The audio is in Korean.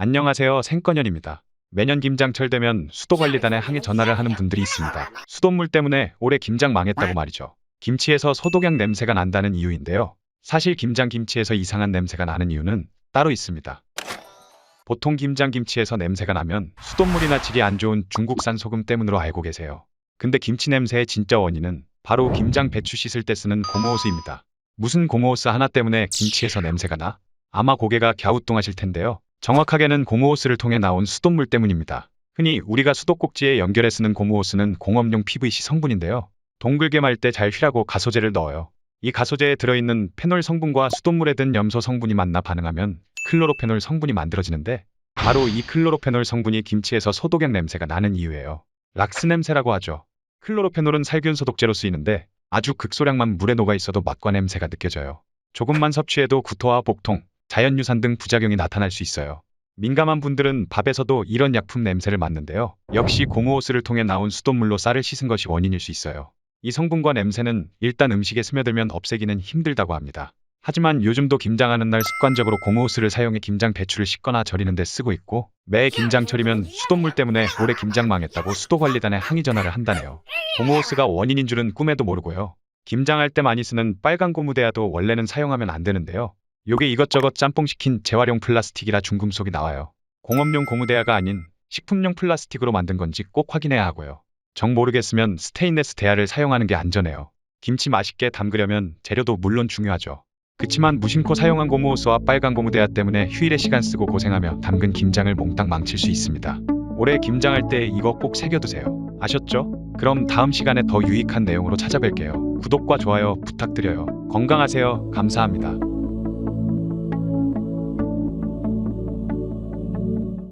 안녕하세요. 생건현입니다. 매년 김장철 되면 수도관리단에 항의 전화를 하는 분들이 있습니다. 수돗물 때문에 올해 김장 망했다고 말이죠. 김치에서 소독약 냄새가 난다는 이유인데요. 사실 김장 김치에서 이상한 냄새가 나는 이유는 따로 있습니다. 보통 김장 김치에서 냄새가 나면 수돗물이나 질이 안 좋은 중국산 소금 때문으로 알고 계세요. 근데 김치 냄새의 진짜 원인은 바로 김장 배추 씻을 때 쓰는 고무호스입니다. 무슨 고무호스 하나 때문에 김치에서 냄새가 나? 아마 고개가 갸우뚱하실 텐데요. 정확하게는 고무호스를 통해 나온 수돗물 때문입니다. 흔히 우리가 수도꼭지에 연결해 쓰는 고무호스는 공업용 PVC 성분인데요. 동글게 말 때 잘 휘라고 가소제를 넣어요. 이 가소제에 들어있는 페놀 성분과 수돗물에 든 염소 성분이 만나 반응하면 클로로페놀 성분이 만들어지는데 바로 이 클로로페놀 성분이 김치에서 소독약 냄새가 나는 이유예요. 락스 냄새라고 하죠. 클로로페놀은 살균 소독제로 쓰이는데 아주 극소량만 물에 녹아 있어도 맛과 냄새가 느껴져요. 조금만 섭취해도 구토와 복통, 자연유산 등 부작용이 나타날 수 있어요. 민감한 분들은 밥에서도 이런 약품 냄새를 맡는데요. 역시 고무호스를 통해 나온 수돗물로 쌀을 씻은 것이 원인일 수 있어요. 이 성분과 냄새는 일단 음식에 스며들면 없애기는 힘들다고 합니다. 하지만 요즘도 김장하는 날 습관적으로 고무호스를 사용해 김장 배추를 씻거나 절이는 데 쓰고 있고 매 김장철이면 수돗물 때문에 올해 김장 망했다고 수도관리단에 항의 전화를 한다네요. 고무호스가 원인인 줄은 꿈에도 모르고요. 김장할 때 많이 쓰는 빨간 고무대야도 원래는 사용하면 안 되는데요. 요게 이것저것 짬뽕시킨 재활용 플라스틱이라 중금속이 나와요. 공업용 고무대야가 아닌 식품용 플라스틱으로 만든 건지 꼭 확인해야 하고요. 정 모르겠으면 스테인레스 대야를 사용하는 게 안전해요. 김치 맛있게 담그려면 재료도 물론 중요하죠. 그치만 무심코 사용한 고무호스와 빨간 고무대야 때문에 휴일에 시간 쓰고 고생하며 담근 김장을 몽땅 망칠 수 있습니다. 올해 김장할 때 이거 꼭 새겨두세요. 아셨죠? 그럼 다음 시간에 더 유익한 내용으로 찾아뵐게요. 구독과 좋아요 부탁드려요. 건강하세요. 감사합니다.